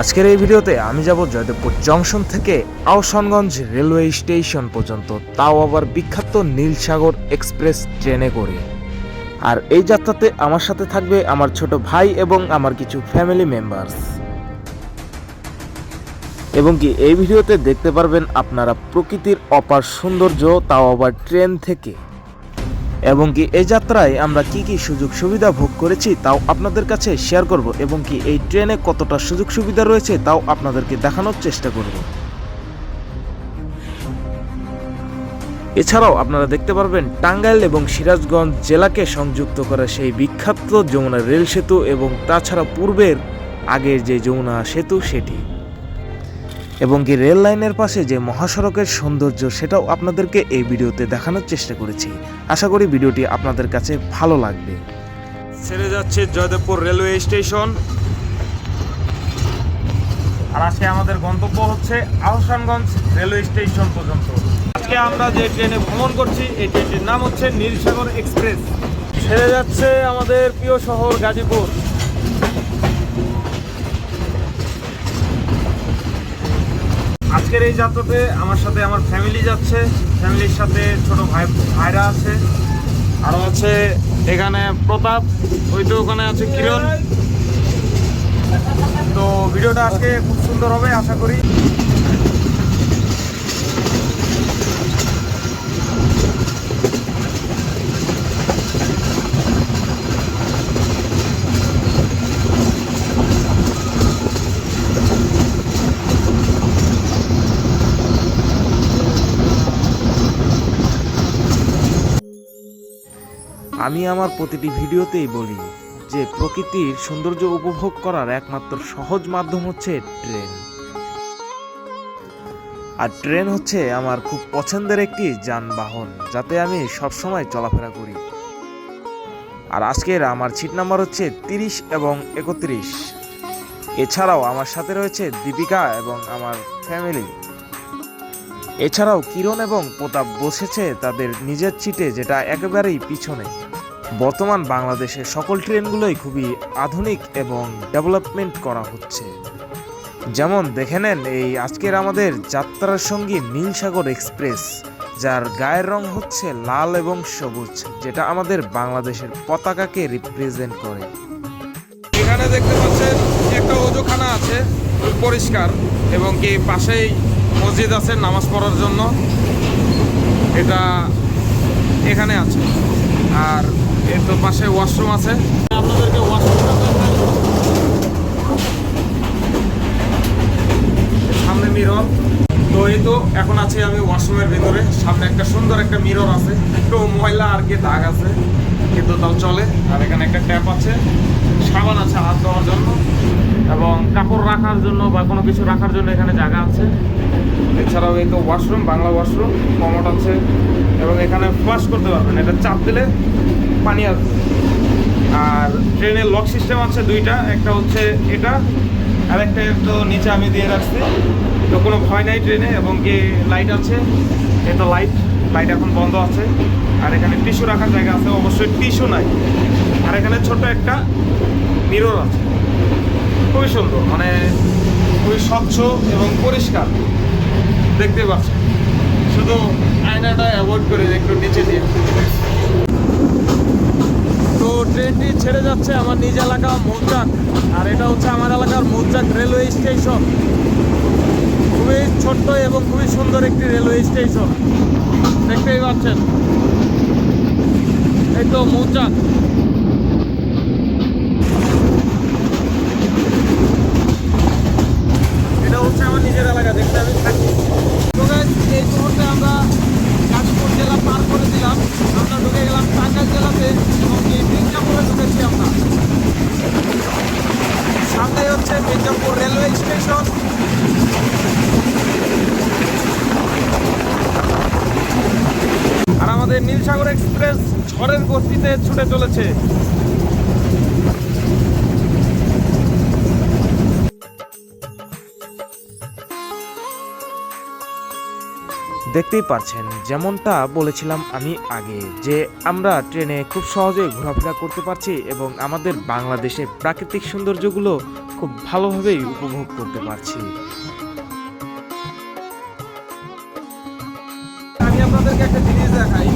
আজকের এই ভিডিওতে আমি যাব জয়দেবপুর জংশন থেকে আওসানগঞ্জ রেলওয়ে স্টেশন পর্যন্ত, তাও আবার বিখ্যাত নীলসাগর এক্সপ্রেস ট্রেনে করে। আর এই যাত্রাতে আমার সাথে থাকবে আমার ছোট ভাই এবং আমার কিছু ফ্যামিলি মেম্বার্স এবং কি, এই ভিডিওতে দেখতে পারবেন আপনারা প্রকৃতির অপার সৌন্দর্য, তাও আবার ট্রেন থেকে। এবং কি এই যাত্রায় আমরা কি কি সুযোগ সুবিধা ভোগ করেছি তাও আপনাদের কাছে শেয়ার করব এবং কি এই ট্রেনে কতটা সুযোগ সুবিধা রয়েছে তাও আপনাদেরকে দেখানোর চেষ্টা করব। এছাড়াও আপনারা দেখতে পারবেন টাঙ্গাইল এবং সিরাজগঞ্জ জেলাকে সংযুক্ত করা সেই বিখ্যাত যমুনা রেল সেতু এবং তাছাড়া পূর্বের আগের যে যমুনা সেতু সেটি। এবং কি রেল লাইনের পাশে যে মহাসড়কের সৌন্দর্য সেটাও আপনাদেরকে এই ভিডিওতে দেখানোর চেষ্টা করেছি। আশা করি ভিডিওটি আপনাদের কাছে ভালো লাগবে। ছেড়ে যাচ্ছে জয়দেবপুর রেলওয়ে স্টেশন। আর আজকে আমাদের গন্তব্য হচ্ছে আহসানগঞ্জ রেলওয়ে স্টেশন পর্যন্ত। আজকে আমরা যে ট্রেনে ভ্রমণ করছি, এই ট্রেনটির নাম হচ্ছে নীলসাগর এক্সপ্রেস। ছেড়ে যাচ্ছে আমাদের প্রিয় শহর গাজীপুর। আজকের এই যাত্রাতে আমার সাথে আমার ফ্যামিলি যাচ্ছে ফ্যামিলির সাথে ছোট ভাই ভাইরা আছে। আরও আছে এখানে প্রতাপ ওই তো ওখানে আছে কিরণ। তো ভিডিওটা আজকে খুব সুন্দর হবে, আশা করি। আমি আমার প্রতিটি ভিডিওতেই বলি যে প্রকৃতির সৌন্দর্য উপভোগ করার একমাত্র সহজ মাধ্যম হচ্ছে ট্রেন। আর ট্রেন হচ্ছে আমার খুব পছন্দের একটি যানবাহন, যাতে আমি সবসময় চলাফেরা করি। আর আজকের আমার সিট নাম্বার হচ্ছে তিরিশ এবং একত্রিশ। এছাড়াও আমার সাথে রয়েছে দীপিকা এবং আমার ফ্যামিলি এছাড়াও কিরণ এবং প্রতাপ বসেছে তাদের নিজের চিটে যেটা একেবারেই পিছনে। বর্তমান বাংলাদেশের সকল ট্রেনগুলোই খুবই আধুনিক এবং ডেভেলপমেন্ট করা হচ্ছে। যেমন দেখে নেন এই আজকের আমাদের যাত্রার সঙ্গী নীলসাগর এক্সপ্রেস, যার গায়ের রং হচ্ছে লাল এবং সবুজ, যেটা আমাদের বাংলাদেশের পতাকাকে রিপ্রেজেন্ট করে। এখানে দেখতে পাচ্ছেন একটা ওজোখানা আছে, পরিষ্কার, এবং কি পাশেই মসজিদ আছে নামাজ পড়ার জন্য। এটা এখানে আছে। আর এর তো পাশে ওয়াশরুম আছে। আপনাদেরকে ওয়াশরুমটা সামনে মিরর তো এই তো এখন আছি আমি ওয়াশরুমের ভিতরে। সামনে একটা সুন্দর একটা মিরর আছে। একটু ময়লা আর কি দাগ আছে কিন্তু তাও চলে। আর এখানে একটা ট্যাপ আছে। সাবান আছে হাত ধোয়ার জন্য। এবং কাপড় রাখার জন্য বা কোনো কিছু রাখার জন্য এখানে জায়গা আছে। এছাড়াও এই তো ওয়াশরুম বাংলা ওয়াশরুম কমট আছে। এবং এখানে ফ্লাশ করতে পারবেন। এটা চাপ দিলে পানি আসবে আর ট্রেনের লক সিস্টেম আছে দুইটা, একটা হচ্ছে এটা আর একটা তো নিচে আমি দিয়ে রাখছি। তো কোনো ভয় নাই ট্রেনে এবং কি লাইট আছে তো লাইট লাইট এখন বন্ধ আছে। আর এখানে টিস্যু রাখার জায়গা আছে, অবশ্যই টিস্যু নাই। আর এখানে ছোট একটা মিরর আছে। খুবই সুন্দর মানে খুবই স্বচ্ছ এবং পরিষ্কার। দেখতে পাচ্ছেন। শুধু আয়নাটা অ্যাভয়েড করে একটু নিচে দিয়ে তো ট্রেনটি ছেড়ে যাচ্ছে আমার নিজ এলাকা মৌচাক আর এটা হচ্ছে আমার এলাকার মৌচাক রেলওয়ে স্টেশন। খুবই ছোট্ট এবং খুবই সুন্দর একটি রেলওয়ে স্টেশন। দেখতেই পাচ্ছেন। এই তো মৌচাক এটা হচ্ছে আমার নিজের এলাকা যেখানে আমি থাকি তো guys, এই মুহূর্তে আমরা গাজীপুর জেলা পার করে দিলাম আমরা ঢুকে গেলাম টাঙ্গাইল জেলাতে এবং এই মির্জাপুরে ঢুকেছি আমরা সামনে হচ্ছে মির্জাপুর রেলওয়ে স্টেশন আর আমাদের নীলসাগর এক্সপ্রেস ঝড়ের গতিতে ছুটে চলেছে। দেখতেই পারছেন, যেমনটা বলেছিলাম আমি আগে, যে আমরা ট্রেনে খুব সহজে ঘোরাফেরা করতে পারছি এবং আমাদের বাংলাদেশের প্রাকৃতিক সৌন্দর্যগুলো খুব ভালোভাবেই উপভোগ করতে পারছি। আমি আপনাদেরকে একটা জিনিস দেখাই।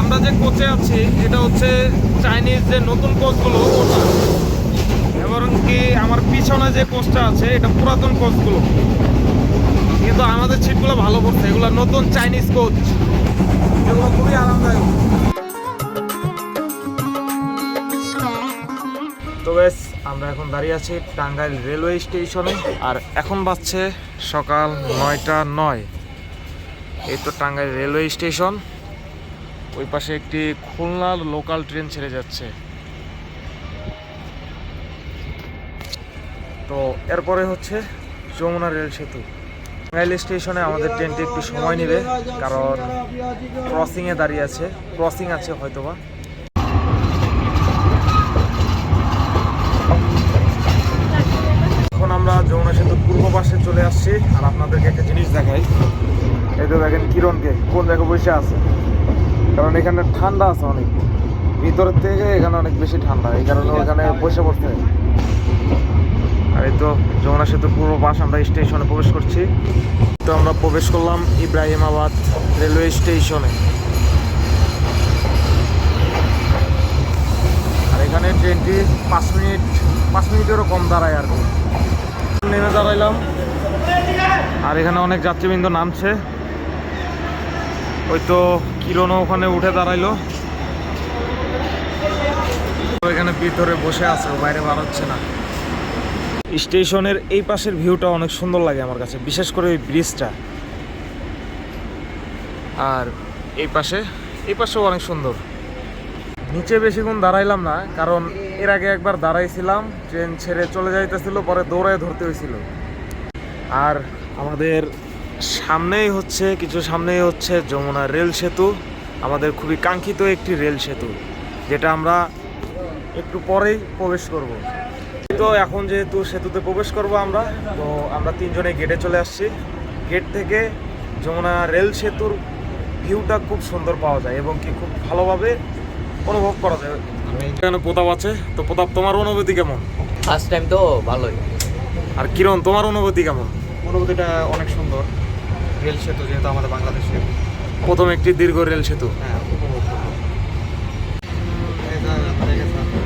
আমরা যে কোচে আছি, এটা হচ্ছে চাইনিজ যে নতুন কোচগুলো এবং কি আমার পিছনে যে কোচটা আছে, এটা পুরাতন কোচগুলো? কিন্তু আমাদের সিটগুলো ভালো করছে। এগুলো নতুন চাইনিজ কোচ এগুলো খুবই আরামদায়ক। তো বেশ, আমরা এখন দাঁড়িয়ে আছি টাঙ্গাইল রেলওয়ে স্টেশনে, আর এখন বাজছে সকাল নয়টা নয়। এই তো টাঙ্গাইল রেলওয়ে স্টেশন। ওই পাশে একটি খুলনার লোকাল ট্রেন ছেড়ে যাচ্ছে। তো এরপরে হচ্ছে যমুনা রেল সেতু। টাঙ্গাইল স্টেশনে আমাদের ট্রেনটি একটু সময় নেবে, কারণ ক্রসিংয়ে দাঁড়িয়ে আছে, ক্রসিং আছে হয়তোবা। এখন আমরা যমুনা সেতুর পূর্ব পাশে চলে আসছি, আর আপনাদেরকে একটা জিনিস দেখাই। এই তো দেখেন কিরণকে, কোন জায়গায় বসে আছে? কারণ এখানে ঠান্ডা আছে অনেক। ভিতরের থেকে এখানে অনেক বেশি ঠান্ডা, এই কারণে ওখানে বসে পড়তে হয়। আর এই তো যমুনা সেতুর পূর্ব পাশ আমরা স্টেশনে প্রবেশ করছি। তো আমরা প্রবেশ করলাম ইব্রাহিমাবাদ রেলওয়ে স্টেশনে আর এখানে ট্রেনটি পাঁচ মিনিট, পাঁচ মিনিটেরও কম দাঁড়ায় আর কি। নেমে দাঁড়াইলাম। আর এখানে অনেক যাত্রীবৃন্দ নামছে। ওই তো কিরণও ওখানে উঠে দাঁড়াইলো। এখানে ভিতরে বসে আছে বাইরে বার হচ্ছে না। স্টেশনের এই পাশের ভিউটা অনেক সুন্দর লাগে আমার কাছে, বিশেষ করে ওই ব্রিজটা আর এই পাশে, এই পাশেও অনেক সুন্দর। নিচে বেশিক্ষণ দাঁড়াইলাম না, কারণ এর আগে একবার দাঁড়াইছিলাম, ট্রেন ছেড়ে চলে যাইতেছিল, পরে দৌড়ায় ধরতে হয়েছিল আর আমাদের সামনেই হচ্ছে, কিছু সামনেই হচ্ছে যমুনা রেল সেতু। আমাদের খুবই কাঙ্ক্ষিত একটি রেল সেতু, যেটা আমরা একটু পরেই প্রবেশ করব। তো এখন যেহেতু সেতুতে প্রবেশ করব আমরা তো আমরা তিনজনে গেটে চলে আসছি। গেট থেকে যমুনা রেল সেতুর ভিউটা খুব সুন্দর পাওয়া যায় এবং কি খুব ভালোভাবে অনুভব করা যায়। এখানে প্রতাপ আছে। তো প্রতাপ তোমার অনুভূতি কেমন? ফার্স্ট টাইম তো ভালোই। আর কিরণ তোমার অনুভূতি কেমন? অনুভূতিটা অনেক সুন্দর। রেল সেতু যেহেতু আমাদের বাংলাদেশে প্রথম একটি দীর্ঘ রেল সেতু। হ্যাঁ উপভোগ করব। এই যে আমাদের কাছে আছে।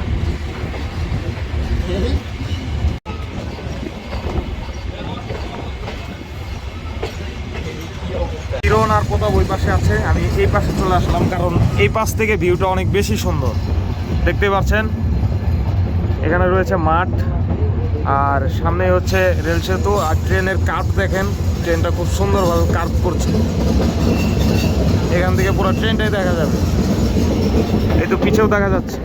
কিরণ আর প্রতাপ ওই পাশে আছে। আমি এই পাশে চলে আসলাম, কারণ এই পাশ থেকে ভিউটা অনেক বেশি সুন্দর। দেখতে পাচ্ছেন? এখানে রয়েছে মাঠ, আর সামনে হচ্ছে রেল সেতু, আর ট্রেনের কার্ভ দেখেন, ট্রেনটা খুব সুন্দরভাবে কার্ভ করছে। এখান থেকে পুরো ট্রেনটাই দেখা যাবে। এই তো পিছেও দেখা যাচ্ছে।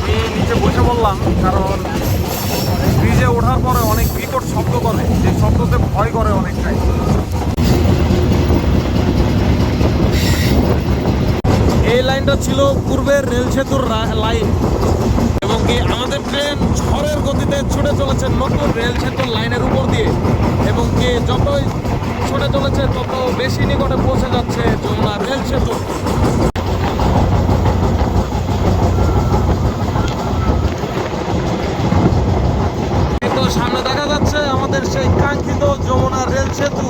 আমি নিচে বসে বললাম কারণ ব্রিজে ওঠার পরে অনেক বিকট শব্দ করে, যে শব্দতে ভয় করে অনেকটাই। লাইনটা ছিল পূর্বের রেল সেতুর লাইন এবং কি আমাদের ট্রেন ঝড়ের গতিতে ছুটে চলেছে নতুন রেল সেতুর লাইনের উপর দিয়ে। এবং কি যতই ছুটে চলেছে, তত বেশি নিকটে পৌঁছে যাচ্ছে যমুনা রেল সেতু। সামনে দেখা যাচ্ছে আমাদের সেই কাঙ্ক্ষিত যমুনা রেল সেতু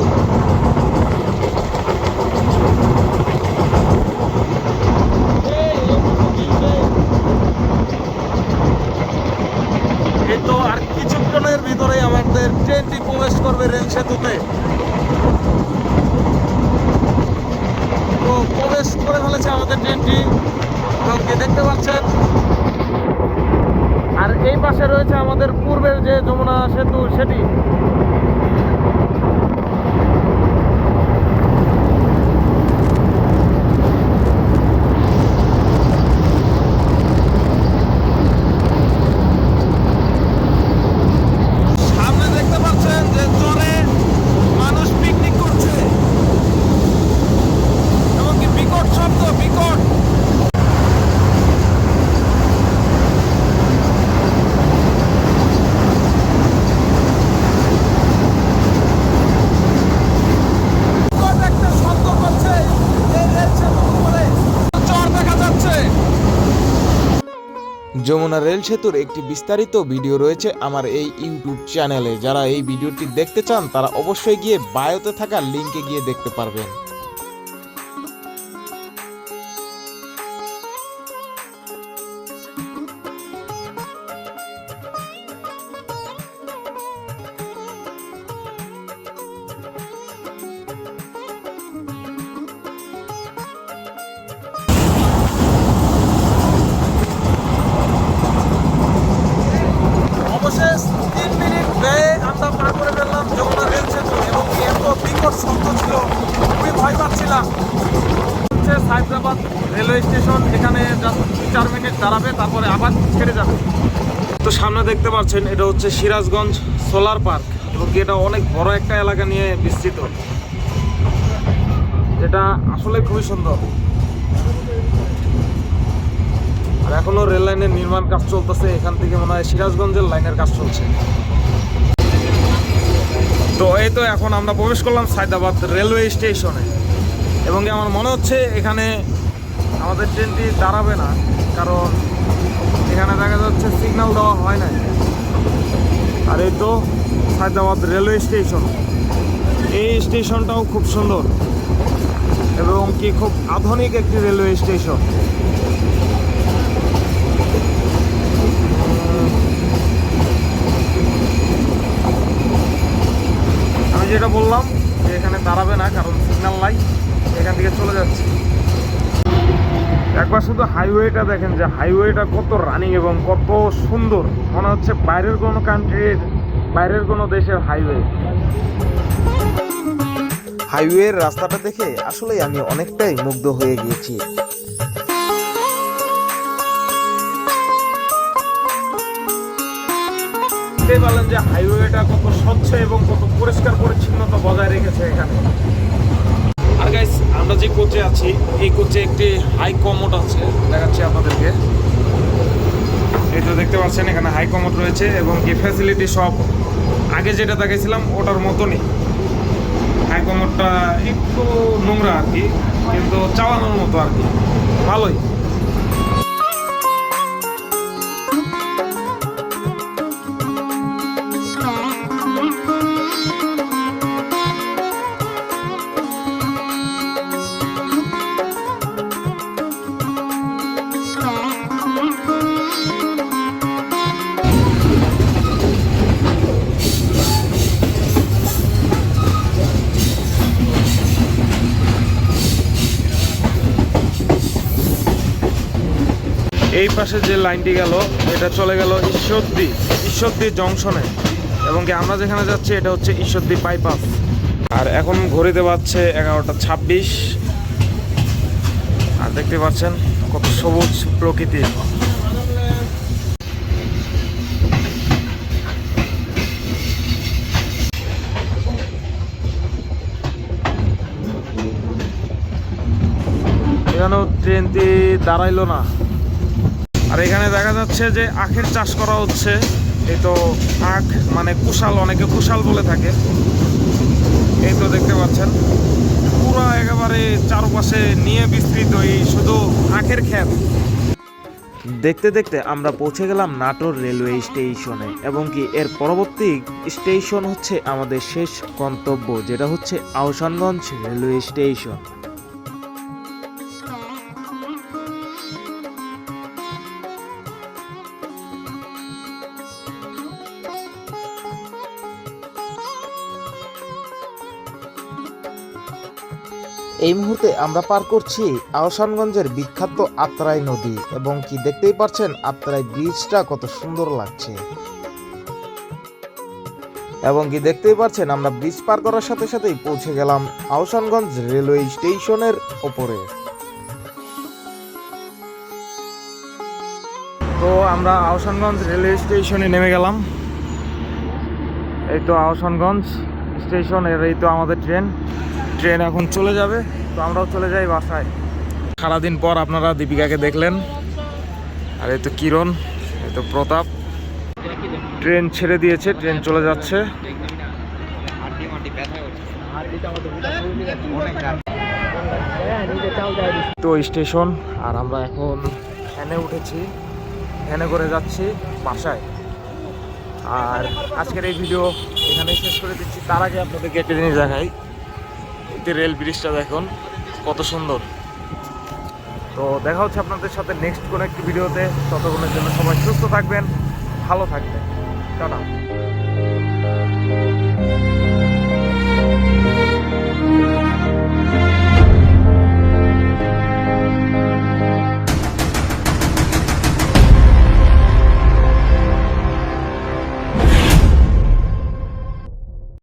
এই তো আর কিছুক্ষণের ভিতরে আমাদের ট্রেনটি প্রবেশ করবে রেল সেতুতে তো প্রবেশ করে ফেলেছে আমাদের ট্রেনটি। আপনাকে দেখতে পাচ্ছেন। আর এই পাশে রয়েছে আমাদের পূর্বের যে যমুনা সেতু, সেটি সামনে দেখতে পাচ্ছেন যে চরে মানুষ পিকনিক করছে এবং কি বিকট শব্দ বিকট যমুনা রেল সেতুর একটি বিস্তারিত ভিডিও রয়েছে আমার এই ইউটিউব চ্যানেলে। যারা এই ভিডিওটি দেখতে চান, তারা অবশ্যই গিয়ে বায়োতে থাকা লিঙ্কে গিয়ে দেখতে পারবেন। দাঁড়াবে, তারপরে আবার ছেড়ে যাবে। তো সামনে দেখতে পাচ্ছেন, এটা হচ্ছে সিরাজগঞ্জ সোলার পার্ক, এবং এটা অনেক বড় একটা এলাকা নিয়ে বিস্তৃত। যেটা আসলে খুবই সুন্দর। আর এখনও রেল লাইনের নির্মাণ কাজ চলতেছে, এখান থেকে মনে হয় সিরাজগঞ্জের লাইনের কাজ চলছে। তো এই তো এখন আমরা প্রবেশ করলাম সায়দাবাদ রেলওয়ে স্টেশনে। এবং আমার মনে হচ্ছে এখানে আমাদের ট্রেনটি দাঁড়াবে না, কারণ এখানে দেখা যাচ্ছে সিগন্যাল দেওয়া হয় না আর এই তো সায়দাবাদ রেলওয়ে স্টেশন। এই স্টেশনটাও খুব সুন্দর এবং কি খুব আধুনিক একটি রেলওয়ে স্টেশন। আমি যেটা বললাম যে এখানে দাঁড়াবে না, কারণ সিগন্যাল নাই, এখান থেকে চলে যাচ্ছে। একবার শুধু হাইওয়েটা দেখেন যে হাইওয়েটা কত রানিং এবং কত সুন্দর। মনে হচ্ছে বাইরের কোনো কান্ট্রির বাইরের কোনো দেশের হাইওয়ে হাইওয়ের রাস্তাটা দেখে আসলেই আমি অনেকটাই মুগ্ধ হয়ে গিয়েছি। পারলেন যে হাইওয়েটা কত স্বচ্ছ এবং কত পরিষ্কার পরিচ্ছন্নতা বজায় রেখেছে এখানে। গাইস আমরা যে কোচে আছি, এই কোচে একটি হাই কমোড আছে। দেখাচ্ছি আপনাদেরকে। তো দেখতে পাচ্ছেন, এখানে হাই কমোড রয়েছে এবং এই ফ্যাসিলিটি সব আগে যেটা দেখাইছিলাম, ওটার মতনই। হাই কমোডটা একটু নোংরা আর কি, কিন্তু চালানোর মতো আর কি। ভালোই। এই পাশে যে লাইনটি গেল, এটা চলে গেল ঈশ্বরদী ঈশ্বরদী জংশনে। এবং কি আমরা যেখানে যাচ্ছি, এটা হচ্ছে ঈশ্বরদী বাইপাস আর এখন ঘড়িতে পাচ্ছে এগারোটা ছাব্বিশ। আর দেখতে পাচ্ছেন কত সবুজ প্রকৃতি এখানেও ট্রেনটি দাঁড়াইলো না। আর এখানে দেখা যাচ্ছে যে আখের চাষ করা হচ্ছে। এই তো আখ মানে কুশাল, অনেকে কুশাল বলে থাকে। এই তো দেখতে পাচ্ছেন। পুরো একেবারে চারপাশে নিয়ে বিস্তৃত এই শুধু আখের ক্ষেত দেখতে দেখতে আমরা পৌঁছে গেলাম নাটোর রেলওয়ে স্টেশনে এবং কি এর পরবর্তী স্টেশন হচ্ছে আমাদের শেষ গন্তব্য, যেটা হচ্ছে আহসানগঞ্জ রেলওয়ে স্টেশন। এই মুহূর্তে আমরা পার করছি আহসানগঞ্জের বিখ্যাত আত্রাই নদী এবং কি দেখতেই পাচ্ছেন, আত্রাই ব্রিজটা কত সুন্দর লাগছে। এবং কি দেখতেই পাচ্ছেন, আমরা ব্রিজ পার করার সাথে সাথেই পৌঁছে গেলাম আহসানগঞ্জ রেলওয়ে স্টেশনের ওপরে। তো আমরা আহসানগঞ্জ রেলওয়ে স্টেশনে নেমে গেলাম। এই তো আহসানগঞ্জ স্টেশনের এই তো আমাদের ট্রেন ট্রেন এখন চলে যাবে, তো আমরাও চলে যাই বাসায়। সারাদিন পর আপনারা দীপিকাকে দেখলেন। আর এই তো কিরণ, এই তো প্রতাপ। ট্রেন ছেড়ে দিয়েছে, ট্রেন চলে যাচ্ছে। তো স্টেশন, আর আমরা এখন ফ্যানে উঠেছি, ভ্যানে করে যাচ্ছি বাসায়। আর আজকের এই ভিডিও এখানে শেষ করে দিচ্ছি। তার আগে আপনাদেরকে একটা জিনিস দেখাই। পরবর্তী রেল ব্রিজটা দেখুন, কত সুন্দর। তো দেখা হচ্ছে আপনাদের সাথে নেক্সট কোনো একটি ভিডিওতে। ততক্ষণের জন্য সবাই সুস্থ থাকবেন, ভালো থাকবেন। টাটা।